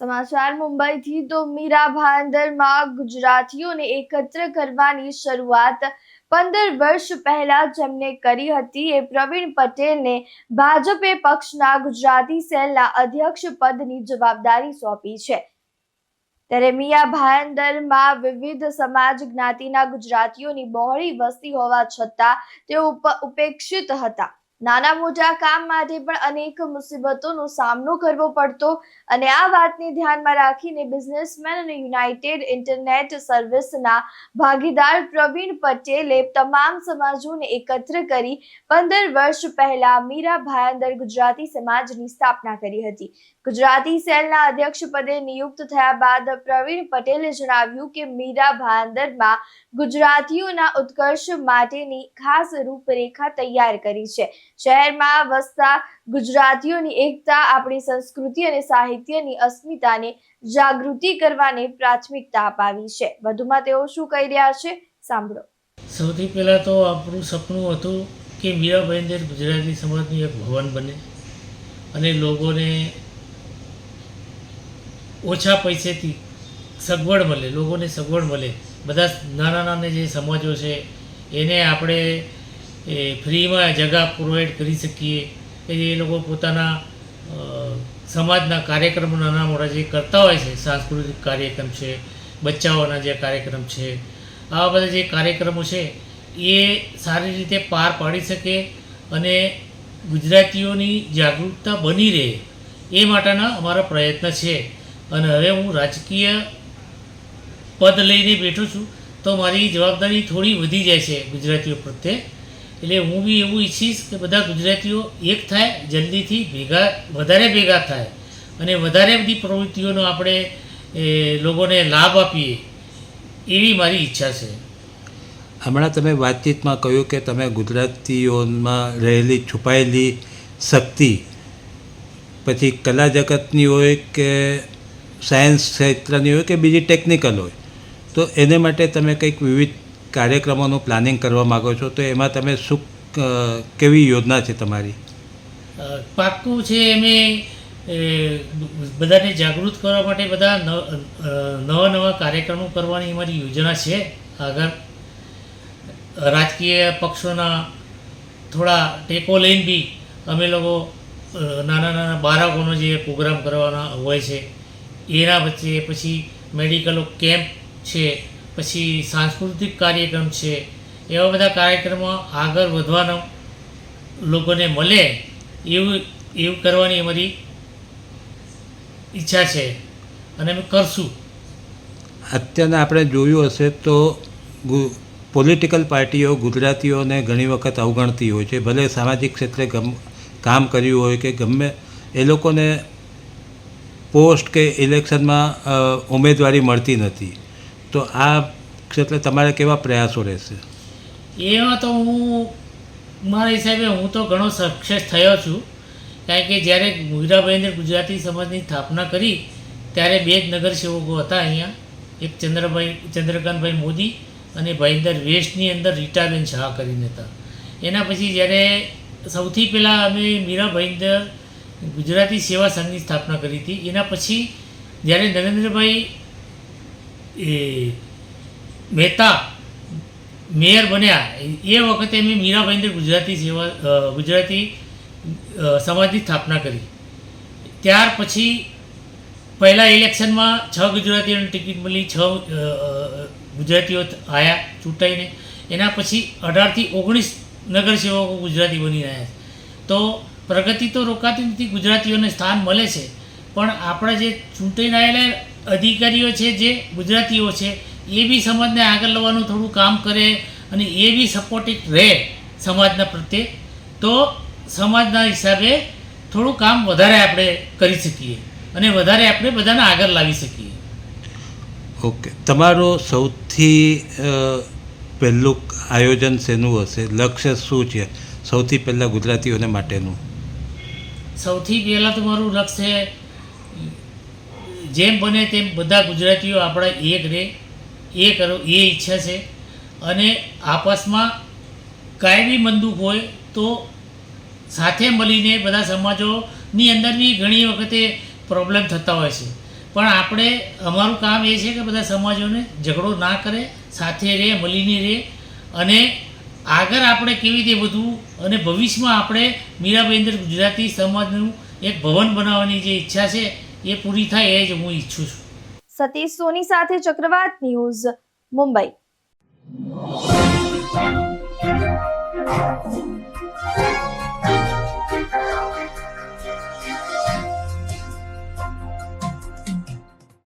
સમાચાર, મુંબઈથી તો મીરા ભાંદરમાં ગુજરાતીઓને એકત્ર કરવાની શરૂઆત પંદર વર્ષ પહેલા જેમને કરી હતી. એ પ્રવીણ પટેલને ભાજપે પક્ષના ગુજરાતી સેલના અધ્યક્ષ પદની જવાબદારી સોંપી છે. ત્યારે મિયા ભાયંદરમાં વિવિધ સમાજ જ્ઞાતિના ગુજરાતીઓની બહોળી વસ્તી હોવા છતાં તેઓ ઉપ- ઉપેક્ષિત હતા. નાના મોટા કામ માટે પણ અનેક મુસીબતોનો સામનો કરવો પડતો અને આ વાતને ધ્યાનમાં રાખીને બિઝનેસમેન અને યુનાઇટેડ ઇન્ટરનેટ સર્વિસના ભાગીદાર પ્રવીણ પટેલે તમામ સમાજોને એકત્ર કરી પંદર વર્ષ પહેલા મીરા ભાયંદર ગુજરાતી સમાજની સ્થાપના કરી હતી. ગુજરાતી સેલના અધ્યક્ષ પદે નિયુક્ત થયા બાદ પ્રવીણ પટેલે જણાવ્યું કે મીરા ભાયંદરમાં ગુજરાતીઓના ઉત્કર્ષ માટેની ખાસ રૂપરેખા તૈયાર કરી છે. શહેરમાં વસતા ગુજરાતીઓની એકતા, આપણી સંસ્કૃતિ અને સાહિત્યની અસ્મિતાને જાગૃતિ કરવાને પ્રાથમિકતા અપાવી છે. વધુમાં તેઓ શું કહી રહ્યા છે? સાંભળો. સૌથી પહેલાં તો આપણું સપનું હતું કે મીરા ભાઈંદર ગુજરાતી સમાજનું એક ભવન બને અને લોકોને ઓછા પૈસેથી સગવડ મળે, લોકોને સગવડ મળે. બધા નાના નાના જે સમાજો છે, એને આપણે એ ફ્રીમાં જગા પ્રોવાઈડ કરી શકીએ. કે જે એ લોકો પોતાના સમાજના કાર્યક્રમો નાના મોટા જે કરતા હોય છે, સાંસ્કૃતિક કાર્યક્રમ છે, બચ્ચાઓના જે કાર્યક્રમ છે, આવા બધા જે કાર્યક્રમો છે, એ સારી રીતે પાર પાડી શકે અને ગુજરાતીઓની જાગૃતતા બની રહે, એ માટેના અમારા પ્રયત્ન છે. અને હવે હું રાજકીય પદ લઈને બેઠો છું, તો મારી જવાબદારી થોડી વધી જાય છે ગુજરાતીઓ પ્રત્યે. એટલે હું બી એવું ઈચ્છીશ કે બધા ગુજરાતીઓ એક થાય, જલ્દીથી ભેગા, વધારે ભેગા થાય. અને વધારે બધી પ્રવૃત્તિઓનો આપણે લોકોને લાભ આપીએ, એવી મારી ઈચ્છા છે. હમણાં તમે વાતચીતમાં કહ્યું કે તમે ગુજરાતીઓમાં રહેલી, છુપાયેલી શક્તિ. પછી કલા જગતની હોય કે સાયન્સ ક્ષેત્રની હોય કે બીજી ટેકનિકલ હોય, તો એને માટે તમે કંઈક વિવિધ કાર્યક્રમોનું પ્લાનિંગ કરવા માગો છો, તો એમાં તમે શું કેવી યોજના છે તમારી? પાક્કું છે અમે બધાને જાગૃત કરવા માટે બધા નવા નવા કાર્યક્રમો કરવાની અમારી યોજના છે. આગળ રાજકીય પક્ષોના થોડા ટેકો લઈને બી અમે લોકો નાના નાના બાળકોનો જે પ્રોગ્રામ કરવાના હોય છે, એના વચ્ચે પછી મેડિકલો કેમ્પ છે પછી સાંસ્કૃતિક કાર્યક્રમ છે, એવા બધા કાર્યક્રમો આગળ વધવાનો લોકોને મળે એવું એવું કરવાની અમારી ઈચ્છા છે અને અમે કરશું. અત્યારના આપણે જોયું હશે તો પોલિટિકલ પાર્ટીઓ ગુજરાતીઓને ઘણી વખત અવગણતી હોય છે. ભલે સામાજિક ક્ષેત્રે ગમ, કામ કર્યું હોય કે ગમે, એ લોકોને પોસ્ટ કે ઇલેક્શનમાં ઉમેદવારી મળતી નથી. તો આ ક્ષેત્રે તમારે કેવા પ્રયાસો રહેશે? એમાં તો હું, મારા હિસાબે હું તો ઘણો સક્સેસ થયો છું. કારણ કે જ્યારે મીરાભાઈને ગુજરાતી સમાજની સ્થાપના કરી, ત્યારે બે જ નગરસેવકો હતા અહીંયા. એક ચંદ્રભાઈ, ચંદ્રકાંતભાઈ મોદી અને ભાઈંદર વેસ્ટની અંદર રીટાબેન શાહ કરીને હતા. એના પછી જ્યારે સૌથી પહેલાં અમે મીરા ભાઈંદર ગુજરાતી સેવા સંઘની સ્થાપના કરી હતી, એના પછી જ્યારે નરેન્દ્રભાઈ એ મહેતા મેયર બન્યા. એ વખતે મેં મીરા ગુજરાતી સેવા ગુજરાતી સમાજની સ્થાપના કરી. ત્યાર પછી પહેલાં ઇલેક્શનમાં છ ગુજરાતીઓને ટિકિટ મળી, છ ગુજરાતીઓ આવ્યા ચૂંટાઈને. એના પછી અઢારથી ઓગણીસ નગરસેવકો ગુજરાતી બની રહ્યા છે. તો પ્રગતિ તો રોકાતી નથી, ગુજરાતીઓને સ્થાન મળે છે. પણ આપણા જે ચૂંટાઈને આવેલા અધિકારીઓ છે જે ગુજરાતીઓ છે એ બી સમાજને આગળ લાવવાનું થોડું કામ કરે અને એ બી સપોર્ટિવ રહે સમાજના પ્રત્યે તો સમાજના હિસાબે થોડું કામ વધારે આપણે કરી શકીએ અને વધારે આપણે બધાને આગળ લાવી શકીએ. ઓકે. તમારું સૌથી પહેલું આયોજન શેનું હશે? લક્ષ્ય શું છે? સૌથી પહેલાં ગુજરાતીઓને માટેનું. સૌથી પહેલાં તો મારું લક્ષ્ય જેમ બને તેમ બધા ગુજરાતીઓ આપણા એક રહે એ કરો, એ ઈચ્છા છે. અને આપસમાં કાંઈ બી મંદુક હોય તો સાથે મળીને બધા સમાજોની અંદરની ઘણી વખતે પ્રોબ્લેમ થતા હોય છે. પણ આપણે, અમારું કામ એ છે કે બધા સમાજોને ઝઘડો ના કરે, સાથે રહે, મળીને રહે. અને આગળ આપણે કેવી રીતે વધવું અને ભવિષ્યમાં આપણે મીરાબેન્દર ગુજરાતી સમાજનું એક ભવન બનાવવાની જે ઈચ્છા છે એ પૂરી થાય એ જ હું ઈચ્છું છું. સતીશ સોની સાથે ચક્રવાત ન્યૂઝ મુંબઈ.